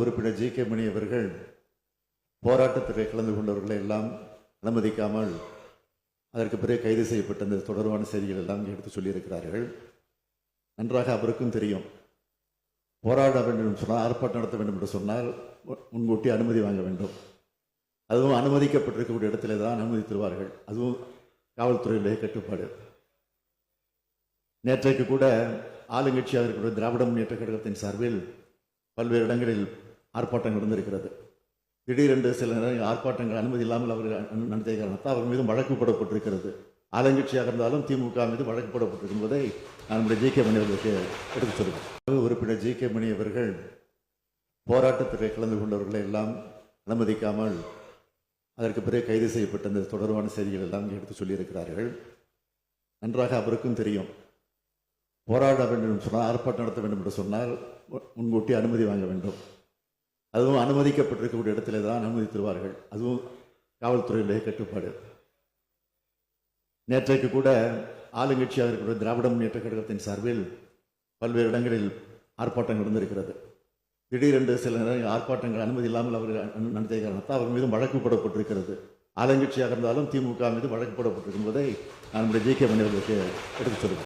உறுப்பினர் G K மணி அவர்கள் போராட்டத்திற்கு கலந்து கொண்டவர்களை எல்லாம் அனுமதிக்காமல் அதற்கு பிறகு கைது செய்யப்பட்ட அந்த தொடர்பான செய்திகள் எல்லாம் எடுத்து சொல்லியிருக்கிறார்கள். நன்றாக அவருக்கும் தெரியும். போராட வேண்டும் என்று சொன்னால் ஆர்ப்பாட்டம் நடத்த வேண்டும் என்று சொன்னால் முன்கூட்டி அனுமதி வாங்க வேண்டும். அதுவும் அனுமதிக்கப்பட்டிருக்கக்கூடிய இடத்திலே தான் அனுமதி தருவார்கள் அதுவும் காவல்துறையிலே கட்டுப்பாடு. நேற்றைக்கு கூட ஆளுங்கட்சியாக இருக்கிற திராவிட முன்னேற்ற கழகத்தின் சார்பில் பல்வேறு இடங்களில் ஆர்ப்பாட்டங்கள் நடந்திருக்கிறது திடீரென்று சில நேரங்கள் ஆர்ப்பாட்டங்கள் அனுமதி இல்லாமல் அவர்கள் நடத்திய காரணத்தால் அவர் மீதும் வழக்கு போடப்பட்டிருக்கிறது. ஆளுங்கட்சியாக இருந்தாலும் திமுக மீது வழக்கு போடப்பட்டிருக்கும் போதை நான் நம்முடைய ஜி கே மணி அவர்களுக்கு எடுத்துச் சொல்கிறேன். உறுப்பினர் ஜி கே மணி அவர்கள் போராட்டத்திற்கு கலந்து கொண்டவர்களை எல்லாம் அனுமதிக்காமல் அதற்கு பிறகு கைது செய்யப்பட்ட இந்த தொடர்பான செய்திகள் எல்லாம் எடுத்து சொல்லியிருக்கிறார்கள். நன்றாக அவருக்கும் தெரியும். போராட வேண்டும் என்று சொன்னால் ஆர்ப்பாட்டம் நடத்த வேண்டும் என்று சொன்னால் முன்கூட்டி அனுமதி வாங்க வேண்டும். அதுவும் அனுமதிக்கப்பட்டிருக்கக்கூடிய இடத்திலே தான் அனுமதி தருவார்கள். அதுவும் காவல்துறையிலே கட்டுப்பாடு. நேற்றைக்கு கூட ஆளுங்கட்சியாக இருக்கிற திராவிட முன்னேற்ற கழகத்தின் சார்பில் பல்வேறு இடங்களில் ஆர்ப்பாட்டங்கள் நடந்திருக்கிறது. திடீரென்று சில நேரங்கள் ஆர்ப்பாட்டங்கள் அனுமதி இல்லாமல் அவர்கள் நடத்திய காரணத்தால் அவர் மீதும் வழக்கு போடப்பட்டிருக்கிறது. ஆளுங்கட்சியாக இருந்தாலும் திமுக மீது வழக்கு போடப்பட்டிருக்கும் என்பதை நான் நம்முடைய ஜி கே மணி அவர்களுக்கு எடுத்துச் சொல்லுவேன்